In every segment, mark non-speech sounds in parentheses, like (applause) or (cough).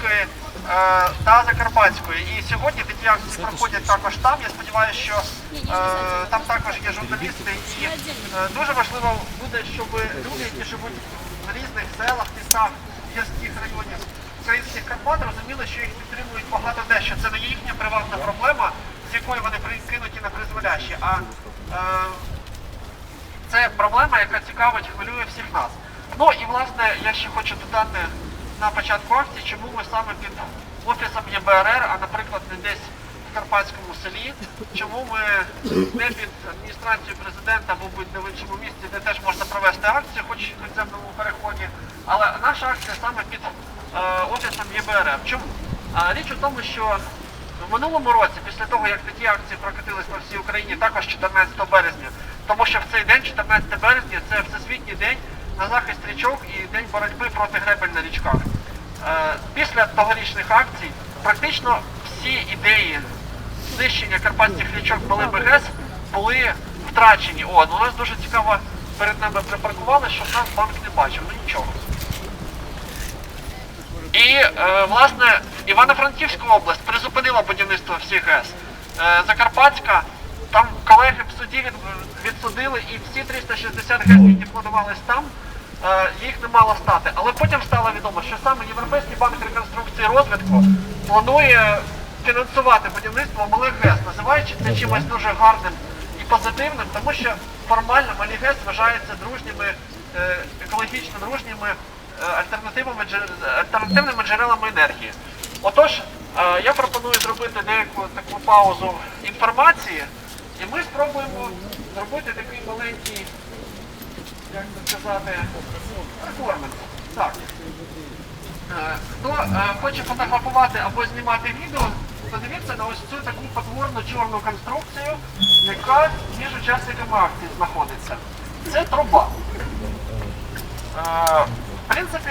Франківської е, та Закарпатської. І сьогодні такі акції проходять також там. Я сподіваюся, що е, там також є журналісти. І е, дуже важливо буде, щоб люди, які живуть в різних селах, містах, гірських районів українських Карпат, розуміли, що їх підтримують багато де, що це не їхня приватна проблема, з якою вони прикинуті на призволяще, а е, це проблема, яка цікавить, хвилює всіх нас. Ну і власне я ще хочу додати на початку акції, чому ми саме під офісом ЄБРР, а наприклад не десь в Карпатському селі, чому ми не під адміністрацією президента або будь-де в іншому місці, де теж можна провести акцію, хоч в підземному переході. Але наша акція саме під е, офісом ЄБРР. Чому? А, річ у тому, що в минулому році, після того, як такі акції прокатились по всій Україні, також 14 березня, тому що в цей день, 14 березня, це Всесвітній день на захист річок і день боротьби проти гребель на річках. Е, Після тогорічних акцій практично всі ідеї знищення карпатських річок Малими ГЕС були втрачені. О, ну у нас дуже цікаво перед нами припаркували, що нас банк не бачив, ну нічого. І, е, власне, Івано-Франківська область призупинила будівництво всіх ГЕС. Е, Закарпатська, там колеги в суді відсудили і всі 360 ГЕС, які там, їх не мало стати. Але потім стало відомо, що саме Європейський банк реконструкції і розвитку планує фінансувати будівництво малих ГЕС, називаючи це чимось дуже гарним і позитивним, тому що формально малі ГЕС вважаються дружніми, е, екологічно дружніми е, альтернативами, альтернативними джерелами енергії. Отож, е, я пропоную зробити деяку таку паузу інформації, і ми спробуємо зробити такий маленький, як це сказати, перформанс. Так. Е, Хто е, хоче фотографувати або знімати відео, подивіться на ось цю таку потворну чорну конструкцію, яка між учасниками акції знаходиться. Це труба. Е, В принципі,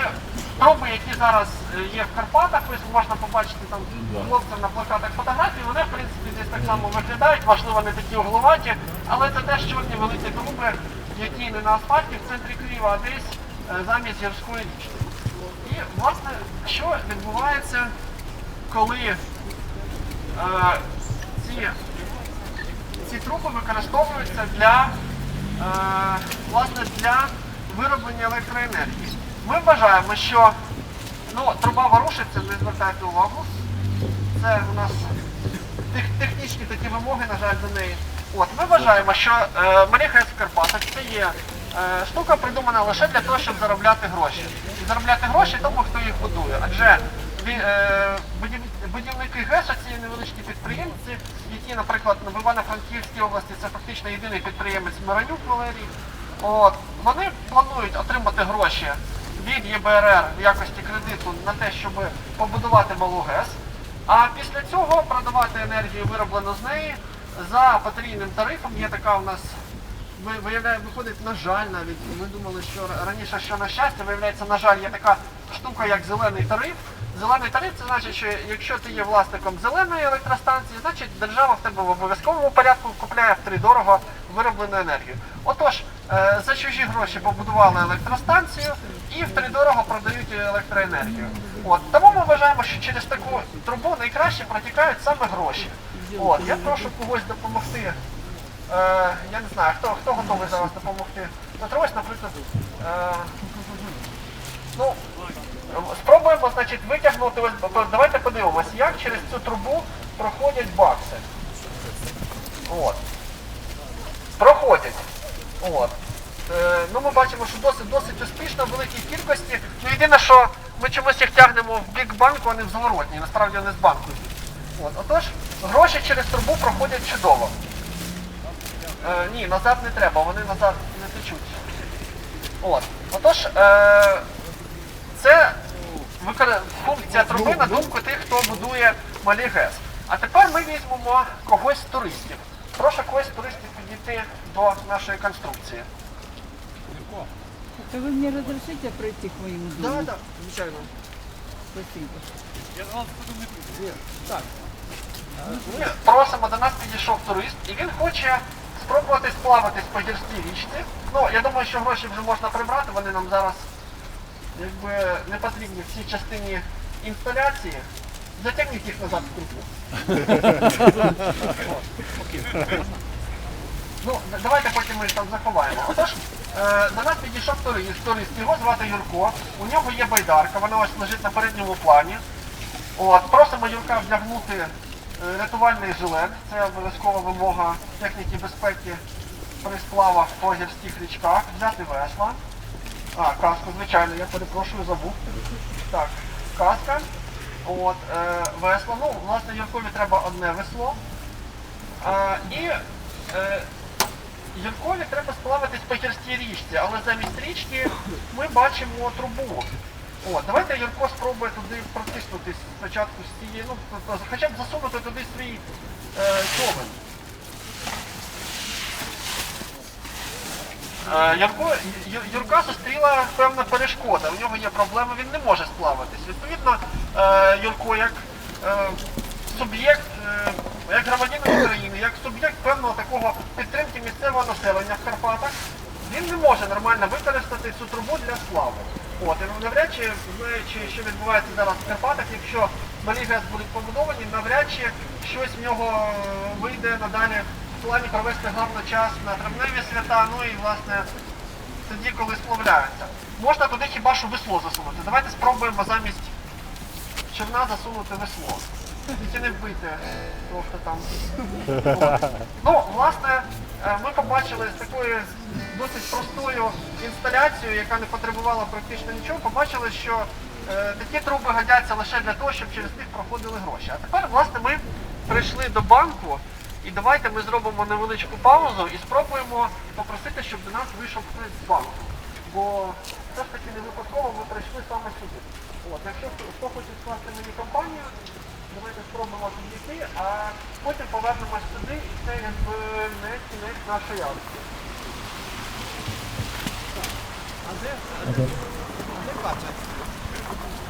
труби, які зараз є в Карпатах, ось можна побачити там хлопців на плакатах фотографії, вони в принципі десь так само виглядають, можливо, не такі угловаті, але це теж чорні великі труби, які не на асфальті в центрі Києва, а десь е, замість гірської річки. І, власне, що відбувається, коли е, ці, ці трупи використовуються для, е, власне, для вироблення електроенергії. Ми вважаємо, що ну, труба ворушиться, не звертайте увагу. Це у нас тех, технічні такі вимоги, на жаль, до неї. От, ми вважаємо, що е, Марія в Карпатах це є е, штука придумана лише для того, щоб заробляти гроші. І заробляти гроші тому, хто їх будує. Адже е, будів- будівники ГЕС, ці невеличкі підприємці, які, наприклад, в Івано-Франківській області це фактично єдиний підприємець Миронюк Валерій. От, вони планують отримати гроші від ЄБРР в якості кредиту на те, щоб побудувати малу ГЕС. А після цього продавати енергію, вироблену з неї, за потрійним тарифом. Є така у нас, ви- виявляє, виходить, на жаль, навіть ми думали, що раніше, що на щастя, виявляється, на жаль, є така штука, як зелений тариф. Зелений тариф це значить, що якщо ти є власником зеленої електростанції, значить держава в тебе в обов'язковому порядку купляє втридорого вироблену енергію. Отож, е, за чужі гроші побудували електростанцію і втридорого продають електроенергію. От. Тому ми вважаємо, що через таку трубу найкраще протікають саме гроші. От. Я прошу когось допомогти. Е, я не знаю, хто, хто готовий зараз допомогти. Петро, наприклад. Е, ну, спробуємо, значить, витягнути. Давайте подивимось, як через цю трубу проходять бакси. От. Проходять. От. Е, ну, ми бачимо, що досить досить успішно, в великій кількості. Ну, єдине, що ми чомусь їх тягнемо в бік банку, а не в зворотній, насправді вони з банку. От. Отож, гроші через трубу проходять чудово. Е, ні, назад не треба, вони назад не течуть. От. Отож, е, це викор- функція труби на думку тих, хто будує малі ГЕС. А тепер ми візьмемо когось з туристів. Прошу когось з туристів підійти до нашої конструкції. То вы мне разрешите пройти к моему Так, дому? так, звичайно. Спасибо. Ми просимо, до нас підійшов турист, і він хоче спробувати сплаватись по гірській річці. Ну, я думаю, що гроші вже можна прибрати, вони нам зараз якби не потрібні в цій частині інсталяції. Затягніть їх назад в трубу. (laughs) Ну, давайте потім ми їх там заховаємо. Отож, е, до нас підійшов турист, турист, його звати Юрко, у нього є байдарка, вона ось лежить на передньому плані. От, просимо Юрка вдягнути рятувальний жилет, це обов'язкова вимога техніки безпеки при сплавах по гірських річках, взяти весла. А, каску, звичайно, я перепрошую, забув. Так, каска. От, е, весло. Ну, власне, Юркові треба одне весло. А, і е, Юркові треба сплавитись по гірській річці, але замість річки ми бачимо трубу. О, давайте Юрко спробує туди протиснутись спочатку з цієї, ну, хоча б засунути туди свій е, човен. Е, Юрко, Юрка зустріла певна перешкода, у нього є проблеми, він не може сплаватись. Відповідно, е, Юрко як е, суб'єкт, як громадянин України, як суб'єкт певного такого підтримки місцевого населення в Карпатах, він не може нормально використати цю трубу для сплаву. От, і навряд чи, знаючи, що відбувається зараз в Карпатах, якщо малі ГЕС будуть побудовані, навряд чи щось в нього вийде надалі в плані провести гарно час на травневі свята, ну і власне тоді, коли сплавляються. Можна туди хіба що весло засунути. Давайте спробуємо замість човна засунути весло. Тільки не вбити просто там. От. (laughs) Ну, власне, ми побачили з такою досить простою інсталяцією, яка не потребувала практично нічого, побачили, що е, такі труби годяться лише для того, щоб через них проходили гроші. А тепер, власне, ми прийшли до банку, і давайте ми зробимо невеличку паузу і спробуємо попросити, щоб до нас вийшов хтось з банку. Бо все ж таки не випадково ми прийшли саме сюди. От, якщо хто хоче скласти мені компанію, давайте спробуємо підійти, а потім повернемось сюди і це якби не кінець нашої акції. А де, а де, Катя?